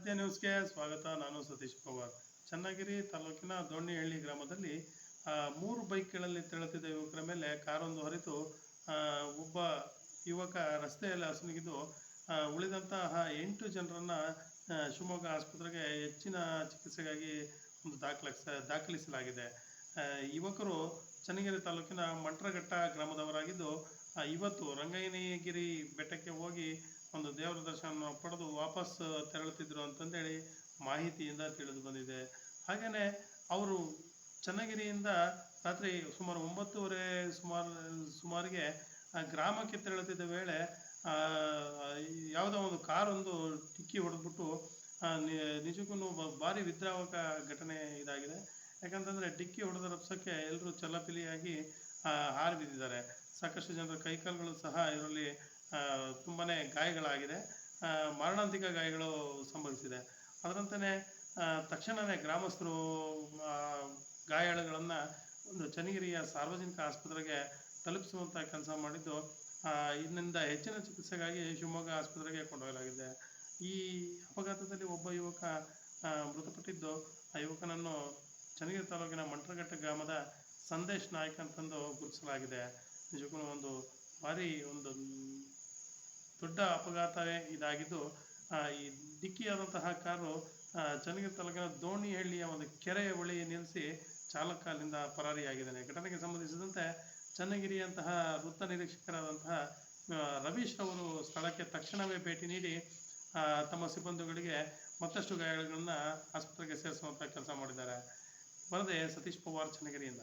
ಆದಿತ್ಯ ನ್ಯೂಸ್ಗೆ ಸ್ವಾಗತ. ನಾನು ಸತೀಶ್ ಪವಾರ್. ಚನ್ನಗಿರಿ ತಾಲೂಕಿನ ದೋಣಿಹಳ್ಳಿ ಗ್ರಾಮದಲ್ಲಿ ಮೂರು ಬೈಕ್ಗಳಲ್ಲಿ ತೆರಳುತ್ತಿದ್ದ ಯುವಕರ ಮೇಲೆ ಕಾರೊಂದು ಹರಿತು ಒಬ್ಬ ಯುವಕ ರಸ್ತೆಯಲ್ಲಿ ಅಸುನಿಗಿದ್ದು ಉಳಿದಂತಹ ಎಂಟು ಜನರನ್ನ ಶಿವಮೊಗ್ಗ ಆಸ್ಪತ್ರೆಗೆ ಹೆಚ್ಚಿನ ಚಿಕಿತ್ಸೆಗಾಗಿ ಒಂದು ದಾಖಲಿಸ, ದಾಖಲಿಸಲಾಗಿದೆ. ಯುವಕರು ಚನ್ನಗಿರಿ ತಾಲೂಕಿನ ಮಂಟ್ರಘಟ್ಟ ಗ್ರಾಮದವರಾಗಿದ್ದು ಇವತ್ತು ರಂಗಯ್ಯನಗಿರಿ ಬೆಟ್ಟಕ್ಕೆ ಹೋಗಿ ಒಂದು ದೇವರ ದರ್ಶನ ಪಡೆದು ವಾಪಸ್ ತೆರಳುತ್ತಿದ್ರು ಅಂತಂದೇಳಿ ಮಾಹಿತಿಯಿಂದ ತಿಳಿದು ಬಂದಿದೆ. ಹಾಗೆಯೇ ಅವರು ಚನ್ನಗಿರಿಯಿಂದ ರಾತ್ರಿ ಸುಮಾರು ಒಂಬತ್ತುವರೆ ಸುಮಾರು ಸುಮಾರಿಗೆ ಗ್ರಾಮಕ್ಕೆ ತೆರಳುತ್ತಿದ್ದ ವೇಳೆ ಯಾವುದೋ ಒಂದು ಕಾರೊಂದು ಡಿಕ್ಕಿ ಹೊಡೆದ್ಬಿಟ್ಟು ನಿಜಕ್ಕೂ ಭಾರಿ ವಿದ್ರಾವಕ ಘಟನೆ ಇದಾಗಿದೆ. ಯಾಕಂತಂದ್ರೆ ಡಿಕ್ಕಿ ಹೊಡೆದ ರಪ್ಸಕ್ಕೆ ಎಲ್ಲರೂ ಚಲ್ಲಪಿಲಿಯಾಗಿ ಆ, ಹಾರಿ ಬಿದ್ದಿದ್ದಾರೆ ಸಾಕಷ್ಟು ಜನರ ಕೈಕಾಲುಗಳು ಸಹ ಇದರಲ್ಲಿ ತುಂಬಾ ಗಾಯಗಳಾಗಿದೆ. ಮರಣಾಂತಿಕ ಗಾಯಗಳು ಸಂಭವಿಸಿದೆ. ಅದರಂತೆಯೇ ತಕ್ಷಣವೇ ಗ್ರಾಮಸ್ಥರು ಗಾಯಾಳುಗಳನ್ನು ಒಂದು ಚನ್ನಗಿರಿಯ ಸಾರ್ವಜನಿಕ ಆಸ್ಪತ್ರೆಗೆ ತಲುಪಿಸುವಂಥ ಕೆಲಸ ಮಾಡಿದ್ದು ಇದರಿಂದ ಹೆಚ್ಚಿನ ಚಿಕಿತ್ಸೆಗಾಗಿ ಶಿವಮೊಗ್ಗ ಆಸ್ಪತ್ರೆಗೆ ಕೊಂಡೊಯ್ಯಲಾಗಿದೆ. ಈ ಅಪಘಾತದಲ್ಲಿ ಒಬ್ಬ ಯುವಕ ಮೃತಪಟ್ಟಿದ್ದು. ಆ ಯುವಕನನ್ನು ಚನ್ನಗಿರಿ ತಾಲೂಕಿನ ಮಂಟ್ರಘಟ್ಟ ಗ್ರಾಮದ ಸಂದೇಶ್ ನಾಯ್ಕ್ ಅಂತಂದು ಗುರುತಿಸಲಾಗಿದೆ. ನಿಜಕ್ಕೂ ಒಂದು ಭಾರಿ ಒಂದು ದೊಡ್ಡ ಅಪಘಾತವೇ ಇದಾಗಿದ್ದು ಈ ಡಿಕ್ಕಿಯಾದಂತಹ ಕಾರು ಚನ್ನಗಿರಿ ತಾಲೂಕಿನ ದೋಣಿಹಳ್ಳಿಯ ಒಂದು ಕೆರೆಯ ಬಳಿ ನಿಲ್ಲಿಸಿ ಚಾಲಕ ಅಲ್ಲಿಂದ ಪರಾರಿಯಾಗಿದ್ದಾನೆ. ಘಟನೆಗೆ ಸಂಬಂಧಿಸಿದಂತೆ ಚನ್ನಗಿರಿಯಂತಹ ವೃತ್ತ ನಿರೀಕ್ಷಕರಾದಂತಹ ರವೀಶ್ ಅವರು ಸ್ಥಳಕ್ಕೆ ತಕ್ಷಣವೇ ಭೇಟಿ ನೀಡಿ ತಮ್ಮ ಸಿಬ್ಬಂದಿಗಳಿಗೆ ಮತ್ತಷ್ಟು ಗಾಯಗಳನ್ನ ಆಸ್ಪತ್ರೆಗೆ ಸೇರಿಸುವಂತಹ ಕೆಲಸ ಮಾಡಿದ್ದಾರೆ. ಬರದೆ ಸತೀಶ್ ಪವಾರ್, ಚನ್ನಗಿರಿಯಿಂದ.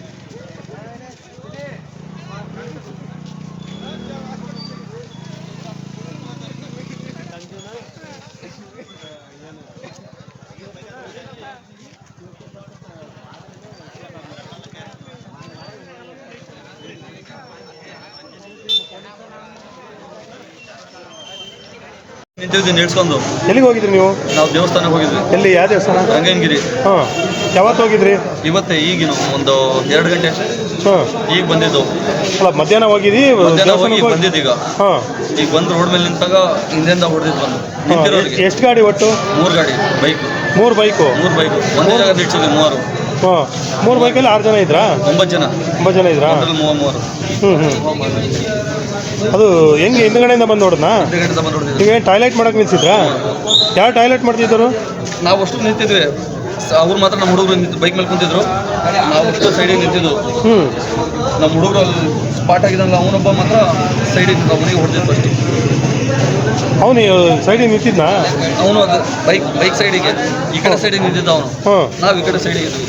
ನಿಂತಿದ್ವಿ ನಿಲ್ಸ್ಕೊಂಡು ಎಲ್ಲಿಗೆ ಹೋಗಿದ್ರಿ ನೀವು? ನಾವು ದೇವಸ್ಥಾನಕ್ಕೆ ಹೋಗಿದ್ವಿ. ಎಲ್ಲಿ ಯಾವ ದೇವಸ್ಥಾನ? ರಂಗನಗಿರಿ. ಹಾಂ. ಯಾವತ್ತು ಹೋಗಿದ್ರಿ? ಇವತ್ತೇ ಈಗಿನ ಒಂದು ಎರಡು ಗಂಟೆ ಹಾಂ. ಈಗ ಬಂದಿದ್ದು. ಅಲ್ಲ ಮಧ್ಯಾಹ್ನ ಹೋಗಿದ್ದಿ? ಮಧ್ಯಾಹ್ನ ಹೋಗಿ ಬಂದಿದ್ದು ಈಗ. ಹಾಂ. ಈಗ ಬಂದು ರೋಡ್ ಮೇಲೆ ನಿಂತಾಗ ಹಿಂದೆಯಿಂದ ಹೊಡೆದಿದ್ದು ಬಂದು. ನಿಂತಿರೋರಿಗೆ. ಎಷ್ಟು ಗಾಡಿ ಒಟ್ಟು? ಮೂರು ಗಾಡಿ ಬೈಕ್. ಮೂರು ಬೈಕು. ಮೂರು ಬೈಕ್. ಒಂದೇ ಜಾಗ ನಿಲ್ಸಿದ್ವಿ ಮೂವರು. ಹಾಂ ಮೂರು ಬೈಕಲ್ಲಿ ಆರು ಜನ ಇದ್ರಾ? ಒಂಬತ್ತು ಜನ. ಒಂಬತ್ತು ಜನ ಇದ್ರಾ? ಅದ್ರಲ್ಲಿ ಮೂವ ಮೂವರು ಹ್ಞೂ ಹ್ಞೂ ಅದು ಹೆಂಗೆ ಹಿಂದ್ಗಡೆಯಿಂದ ಬಂದು ನೋಡಿದ್ನಾ ಗಂಟೆ ಬಂದು ಈಗ ಟಾಯ್ಲೆಟ್ ಮಾಡಕ್ಕೆ ನಿಲ್ಸಿದ್ರಾ? ಯಾರು ಟಾಯ್ಲೆಟ್ ಮಾಡ್ತಿದ್ದರು? ನಾವು ಅಷ್ಟು ನಿಂತಿದ್ವಿ. ಅವ್ರು ಮಾತ್ರ ನಮ್ಮ ಹುಡುಗರು ಬೈಕ್ ಮೇಲೆ ಕುಂತಿದ್ರು. ನಾವು ಅಷ್ಟು ಸೈಡಿಗೆ ನಿಂತಿದ್ದು ಹ್ಞೂ ನಮ್ಮ ಹುಡುಗರು ಅಲ್ಲಿ ಸ್ಪಾಟ್ ಆಗಿದ್ದಂಗೆ ಅವನೊಬ್ಬ ಮಾತ್ರ ಸೈಡಿಗೆ ಅವನಿಗೆ ಹೊಡೆದಿದ್ದು ಫಸ್ಟ್ ಅವನು ಸೈಡಿಗೆ ನಿಂತಿದ್ನಾ? ಅವನು ಅದು ಬೈಕ್ ಬೈಕ್ ಸೈಡಿಗೆ. ಈ ಕಡೆ ಸೈಡಿಗೆ ನಿಂತಿದ್ದ ಅವನು. ಹಾಂ. ನಾವು ಈ ಕಡೆ ಸೈಡಿಗೆ ಇದ್ವಿ.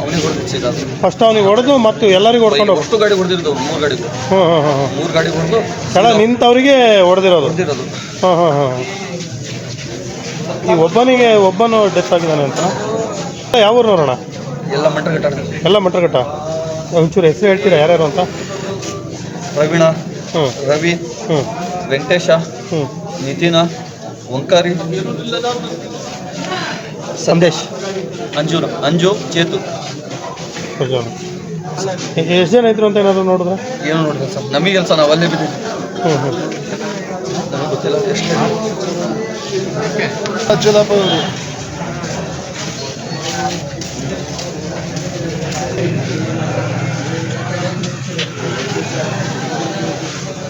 ಅವನಿಗೆ ಹೊಡೆದಿದ್ದ ಫಸ್ಟ್ ಅವನಿಗೆ ಹೊಡೆದು ಮತ್ತು ಎಲ್ಲರಿಗೂ ಹೊಡ್ಕೊಂಡು ಅಷ್ಟು ಗಾಡಿ ಹೊಡೆದಿದ್ದು ಮೂರು ಗಾಡಿ ಮೂರು ಗಾಡಿ ಹೊಡೆದು ಕೆಳ ನಿಂತವರಿಗೆ ಹೊಡೆದಿರೋದು. ಹೊಡೆದಿರೋದು. ಹಾಂ ಹಾಂ ಹಾಂ. ಈ ಒಬ್ಬನಿಗೆ ಒಬ್ಬನು ಡೆತ್ ಆಗಿದ್ದಾನೆ ಅಂತ. ಯಾವ ನೋಡೋಣ ಎಲ್ಲ ಕಟ್ಟಾಡ್ತಾರೆ ಎಲ್ಲ ಮಟ್ರಘಟ್ಟ ಒಂಚೂರು ಹೆಸರು ಹೇಳ್ತೀರಾ ಯಾರ್ಯಾರು ಅಂತ? ಪ್ರವೀಣ ಹ್ಞೂ ರವಿ ಹ್ಞೂ ವೆಂಕಟೇಶ ಹ್ಞೂ ನಿತಿನ ಓಂಕಾರಿ ಸಂದೇಶ್. ಅಂಜು ಅಂಜು ಚೇತು. ಎಷ್ಟು ಜನ ಇದ್ರು ಅಂತ ಏನಾದ್ರು ನೋಡಿದ್ರೆ? ಏನು ನೋಡಿದ್ರೆ ಸರ್. ನಮಗೆ ಸರ್ ನಾವು ಅಲ್ಲೇ ಬಿದ್ದೀವಿ. ಹ್ಞೂ ಗೊತ್ತಿಲ್ಲ ಎಷ್ಟು